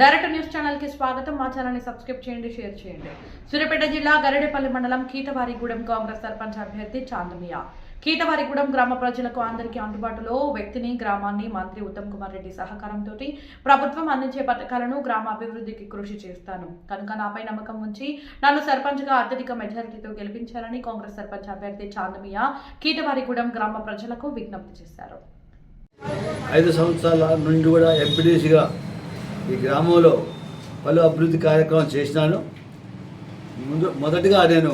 Director news ఛానల్కి స్వాగతం. మా ఛానల్ని సబ్స్క్రైబ్ చేయండి షేర్ చేయండి. సూర్యాపేట జిల్లా గరడేపల్లి మండలం కీటవారిగూడెం కాంగ్రెస్ సర్పంచ్ అభ్యర్థి చాందమియా కీటవారిగూడెం గ్రామ ప్రజలకు అందరికీ అందుబాటులో వ్యక్తిని గ్రామాన్ని మంత్రి ఉత్తమ్ కుమార్ రెడ్డి సహకారంతో ప్రభుత్వం అందించే పథకాలను గ్రామ అభివృద్ధికి కృషి చేస్తాను. కనుక నాపై నమ్మకం ఉంచి నన్ను సర్పంచ్గా అత్యధిక మెజారిటీతో గెలిపించాలని కాంగ్రెస్ సర్పంచ్ అభ్యర్థి చాందమియా కీటవారిగూడెం గ్రామ ప్రజలకు విజ్ఞప్తి చేశారు. ఐదు సంవత్సరాల నుండి కూడా ఎంపీడీసీగా ఈ గ్రామంలో పలు అభివృద్ధి కార్యక్రమం చేసినాను. ముందు మొదటిగా నేను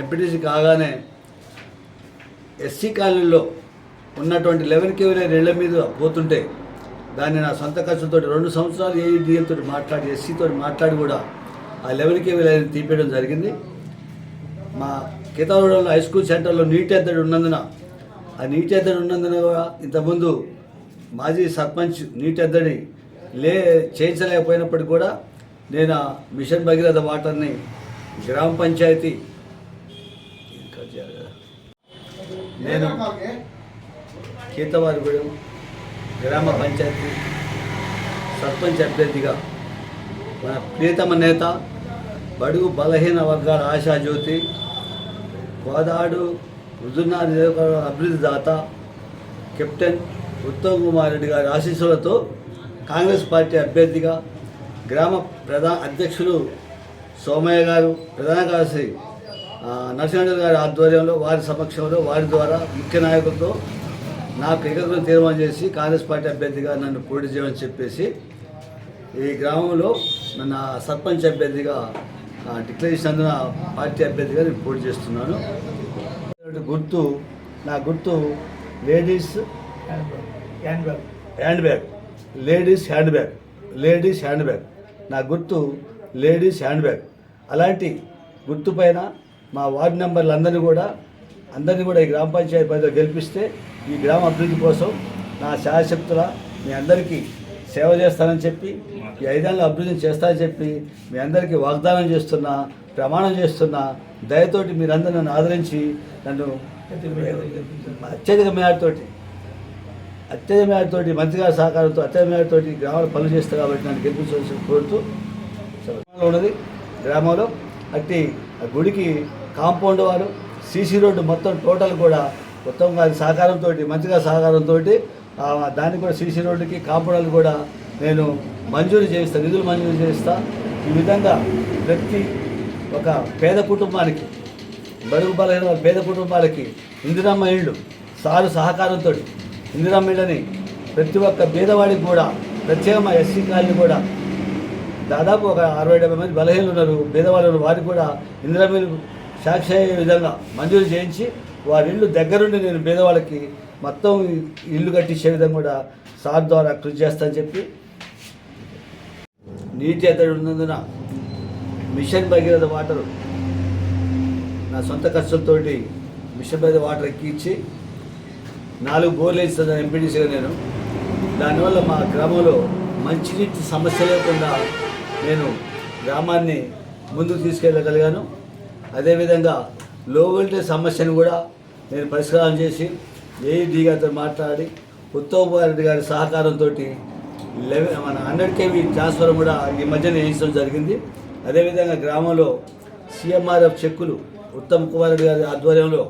ఎంపీటీసీ కాగానే ఎస్సీ కాలనీలో ఉన్నటువంటి లెవెన్ కేవీల ఇళ్ళ మీద పోతుంటే దాన్ని నా సొంత ఖర్చుతో రెండు సంవత్సరాలు ఏఈడిఎంతో మాట్లాడి ఎస్సీతో మాట్లాడి కూడా ఆ లెవెన్ కేవీల తీపేయడం జరిగింది. మా కేతావడంలో హై స్కూల్ సెంటర్లో నీటి ఎద్దడి ఉన్నందున ఆ నీటి ఎద్దడి ఉన్నందున కూడా ఇంతకుముందు మాజీ సర్పంచ్ నీటి ఎద్దడి లే చేయించలేకపోయినప్పటికీ కూడా నేను ఆ మిషన్ భగీరథ వాటర్ని గ్రామ పంచాయతీ నేను కీతవారిగూడెం గ్రామ పంచాయతీ సర్పంచ్ అభ్యర్థిగా మన ప్రియతమ నేత బడుగు బలహీన వర్గాల ఆశాజ్యోతి కోదాడు రుజునాథ నియోజకవర్గ అభివృద్ధి దాత కెప్టెన్ ఉత్తమ్ కుమార్ రెడ్డి గారి ఆశీస్సులతో కాంగ్రెస్ పార్టీ అభ్యర్థిగా గ్రామ ప్రధాన అధ్యక్షులు సోమయ్య గారు ప్రధాన కార్యదర్శి నరసింహ గారి ఆధ్వర్యంలో వారి సమక్షంలో వారి ద్వారా ముఖ్య నాయకులతో నాకు ఏకగ్రం తీర్మానం చేసి కాంగ్రెస్ పార్టీ అభ్యర్థిగా నన్ను పోటీ చేయమని చెప్పేసి ఈ గ్రామంలో నన్ను సర్పంచ్ అభ్యర్థిగా డిక్లేర్ చేసినందున పార్టీ అభ్యర్థిగా నేను పోటీ చేస్తున్నాను. గుర్తు నా గుర్తు ladies hand bag ladies hand bag ladies hand bag నా గుర్తు లేడీస్ హ్యాండ్ బ్యాగ్ అలాంటి గుర్తు పైన మా వార్డు మెంబర్లు అందరినీ కూడా అందరినీ కూడా ఈ గ్రామ పంచాయతీ పరిధిలో గెలిపిస్తే ఈ గ్రామ అభివృద్ధి కోసం నా శాశక్తుల మీ అందరికీ సేవ చేస్తానని చెప్పి ఈ ఐదేళ్ళు అభివృద్ధి చేస్తానని చెప్పి మీ అందరికీ వాగ్దానం చేస్తున్నా ప్రమాణం చేస్తున్నా దయతోటి మీరందరూ నన్ను ఆదరించి నన్ను అత్యధిక మేరతోటి అత్యధిక మేరతోటి సహకారంతో అత్యధిక మేరతోటి గ్రామాలు పనులు చేస్తారు కాబట్టి నన్ను గెలిపించవలసి కోరుతూ ఉన్నది గ్రామంలో. అట్టి ఆ గుడికి కాంపౌండ్ వారు సీసీ రోడ్డు మొత్తం టోటల్ కూడా మొత్తం గారి సహకారంతో మంచిగా సహకారంతో దాన్ని కూడా సీసీ రోడ్డుకి కాంపౌండ్ కూడా నేను మంజూరు చేయిస్తాను నిధులు మంజూరు చేయిస్తా. ఈ విధంగా ప్రతి ఒక పేద కుటుంబానికి బడుగు బలహీన పేద కుటుంబాలకి ఇందిరమ్మ ఇళ్ళు సారు సహకారంతో ఇందిరమ్మ ప్రతి ఒక్క పేదవాడికి కూడా ప్రత్యేకమైన ఎస్సీ కాలనీ కూడా దాదాపు ఒక అరవై డెబ్బై మంది బలహీనలు ఉన్నారు. పేదవాళ్ళు ఉన్నారు. వారికి కూడా ఇందిరమ్మ సాక్షి అయ్యే విధంగా మంజూరు చేయించి వారి ఇల్లు దగ్గరుండి నేను పేదవాళ్ళకి మొత్తం ఇల్లు కట్టించే విధంగా కూడా సార్ ద్వారా కృషి చేస్తానని చెప్పి నీటి ఎద్దడి ఉన్నందున మిషన్ భగీరథ వాటర్ నా సొంత ఖర్చులతోటి మిషన్ భగీరథ వాటర్ ఎక్కించి నాలుగు బోర్లు వేస్తాను ఎంపీడీసీగా నేను. దానివల్ల మా గ్రామంలో మంచినీటి సమస్య లేకుండా నేను గ్రామాన్ని ముందుకు తీసుకెళ్ళగలిగాను. అదేవిధంగా లో వోల్టేజ్ సమస్యను కూడా నేను పరిష్కారం చేసి ఏఈడి గారితో మాట్లాడి ఉత్తమ్ రెడ్డి గారి సహకారంతో లెవెన్ మన హండ్రెడ్ కేవీ ట్రాన్స్ఫర్ కూడా ఈ మధ్యన వేయించడం జరిగింది. అదేవిధంగా గ్రామంలో సీఎంఆర్ఎఫ్ చెక్కులు ఉత్తమ్ కుమార్ రెడ్డి గారి ఆధ్వర్యంలో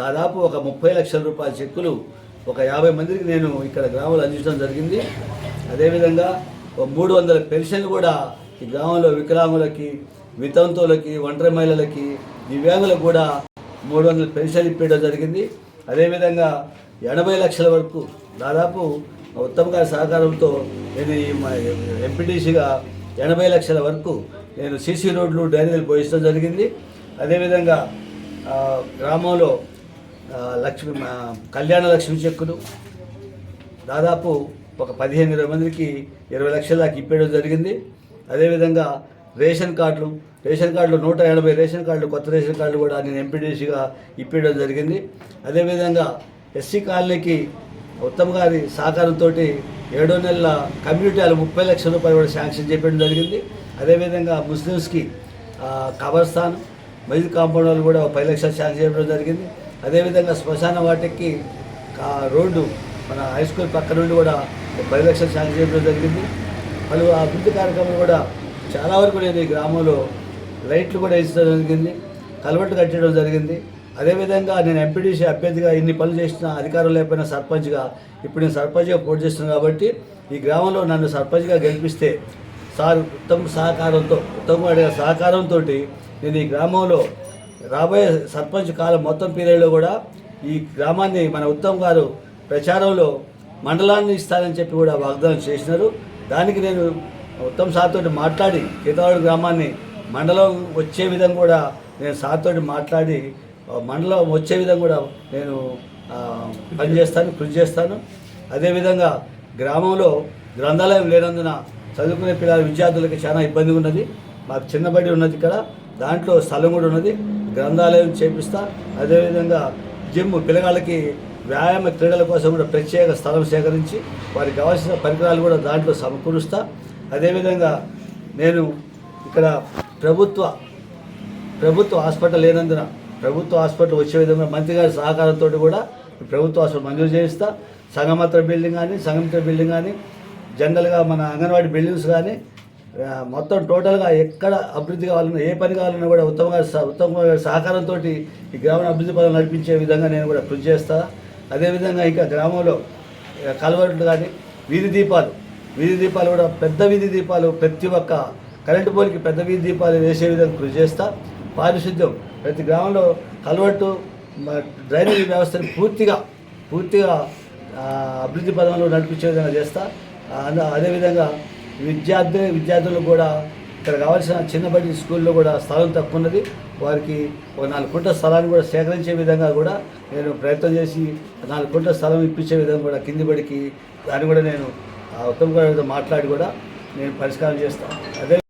దాదాపు ఒక ముప్పై లక్షల రూపాయల చెక్కులు ఒక యాభై మందికి నేను ఇక్కడ గ్రామంలో అందించడం జరిగింది. అదేవిధంగా ఒక మూడు వందల పెన్షన్లు కూడా ఈ గ్రామంలో వికలాంగులకి వితంతువులకి ఒంటరి మహిళలకి దివ్యాంగులకు కూడా మూడు వందల పెన్షన్లు ఇప్పించడం జరిగింది. అదేవిధంగా ఎనభై లక్షల వరకు దాదాపు ఉత్తమ్ గారి సహకారంతో నేను ఈ ఎంపీటీసీగా ఎనభై లక్షల వరకు నేను సీసీ రోడ్లు డైరీలు పోయించడం జరిగింది. అదేవిధంగా గ్రామంలో లక్ష్మి కళ్యాణ లక్ష్మి చెక్కులు. దాదాపు ఒక పదిహేను ఇరవై మందికి ఇరవై లక్షల దాకా ఇప్పేయడం జరిగింది. అదేవిధంగా రేషన్ కార్డులు రేషన్ కార్డులు నూట ఎనభై రేషన్ కార్డులు కొత్త రేషన్ కార్డులు కూడా నేను ఎంపీడీసీగా ఇప్పించడం జరిగింది. అదేవిధంగా ఎస్సీ కాలనీకి ఉత్తమ్ గారి సహకారంతో ఏడో నెలల కమ్యూనిటీ అలా ముప్పై లక్షల రూపాయలు కూడా శాంక్షన్ చేయడం జరిగింది. అదేవిధంగా ముస్లిమ్స్కి కబర్స్థాన్ మజిద్ కాంపౌండ్ వాళ్ళు కూడా ఒక పది లక్షలు శాంక్షన్ చేయడం జరిగింది. అదేవిధంగా శ్మశాన వాటికి రోడ్డు మన హై స్కూల్ పక్క నుండి కూడా ఒక పది లక్షలు శాంక్షన్ చేయడం జరిగింది. పలు అభివృద్ధి కార్యక్రమాలు కూడా చాలా వరకు నేను ఈ గ్రామంలో లైట్లు కూడా వేయించడం జరిగింది. కలవట్టు కట్టడం జరిగింది. అదేవిధంగా నేను ఎంపీడీసీ అభ్యర్థిగా ఇన్ని పనులు చేసిన అధికారం లేకపోయినా సర్పంచ్గా ఇప్పుడు నేను సర్పంచ్గా పోటీ చేస్తున్నాను కాబట్టి ఈ గ్రామంలో నన్ను సర్పంచ్గా గెలిపిస్తే సార్ ఉత్తమ సహకారంతో ఉత్తమ సహకారంతో నేను ఈ గ్రామంలో రాబోయే సర్పంచ్ కాలం మొత్తం పీరియడ్లో కూడా ఈ గ్రామాన్ని మన ఉత్తమ్ గారు ప్రచారంలో మండలాన్ని ఇస్తానని చెప్పి కూడా వాగ్దానం చేసినారు. దానికి నేను ఉత్తమ్ సార్తో మాట్లాడి కేతవాడు గ్రామాన్ని మండలం వచ్చే విధంగా కూడా నేను సార్తో మాట్లాడి మండలం వచ్చే విధంగా కూడా నేను పనిచేస్తాను కృషి చేస్తాను. అదేవిధంగా గ్రామంలో గ్రంథాలయం లేనందున చదువుకునే పిల్లల విద్యార్థులకి చాలా ఇబ్బంది ఉన్నది. మాకు చిన్నబడి ఉన్నది ఇక్కడ. దాంట్లో స్థలం కూడా ఉన్నది. గ్రంథాలయం చేపిస్తా. అదేవిధంగా జిమ్ పిల్లగాళ్ళకి వ్యాయామ క్రీడల కోసం కూడా ప్రత్యేక స్థలం సేకరించి వారికి కావాల్సిన పరికరాలు కూడా దాంట్లో సమకూరుస్తా. అదేవిధంగా నేను ఇక్కడ ప్రభుత్వ ప్రభుత్వ హాస్పిటల్ లేనందున ప్రభుత్వ హాస్పిటల్ వచ్చే విధంగా మంత్రి గారి సహకారంతో కూడా ప్రభుత్వ హాస్పిటల్ మంజూరు చేయిస్తా. సంగమత్ర బిల్డింగ్ కానీ సంగమిత్ర బిల్డింగ్ కానీ జనరల్గా మన అంగన్వాడీ బిల్డింగ్స్ కానీ మొత్తం టోటల్గా ఎక్కడ అభివృద్ధి కావాలన్నా ఏ పని కావాలన్నా కూడా ఉత్తమ ఉత్తమ సహకారంతో ఈ గ్రామీణ అభివృద్ధి పనులు నడిపించే విధంగా నేను కూడా కృషి చేస్తా. అదేవిధంగా ఇంకా గ్రామంలో ఆ, కానీ వీధి దీపాలు వీధి దీపాలు కూడా పెద్ద వీధి దీపాలు ప్రతి ఒక్క కరెంటు పోలికి పెద్ద వీధి దీపాలు వేసే విధంగా కృషి చేస్తా. పారిశుద్ధ్యం ప్రతి గ్రామంలో కలవట్టు డ్రైనేజ్ డ్రైనేజీ వ్యవస్థను పూర్తిగా పూర్తిగా అభివృద్ధి పదంలో నడిపించే విధంగా చేస్తా. అదేవిధంగా విద్యార్థి విద్యార్థులకు కూడా ఇక్కడ కావాల్సిన చిన్నబడి స్కూల్లో కూడా స్థలం తక్కువ ఉన్నది వారికి ఒక నాలుగు కుంట స్థలాన్ని కూడా సేకరించే విధంగా కూడా నేను ప్రయత్నం చేసి నాలుగు కుంట స్థలం ఇప్పించే విధంగా కూడా కింది బడికి దాన్ని కూడా నేను ఆ ఉత్తమ్ గారితో మాట్లాడి కూడా నేను పరిష్కారం చేస్తాను. అదే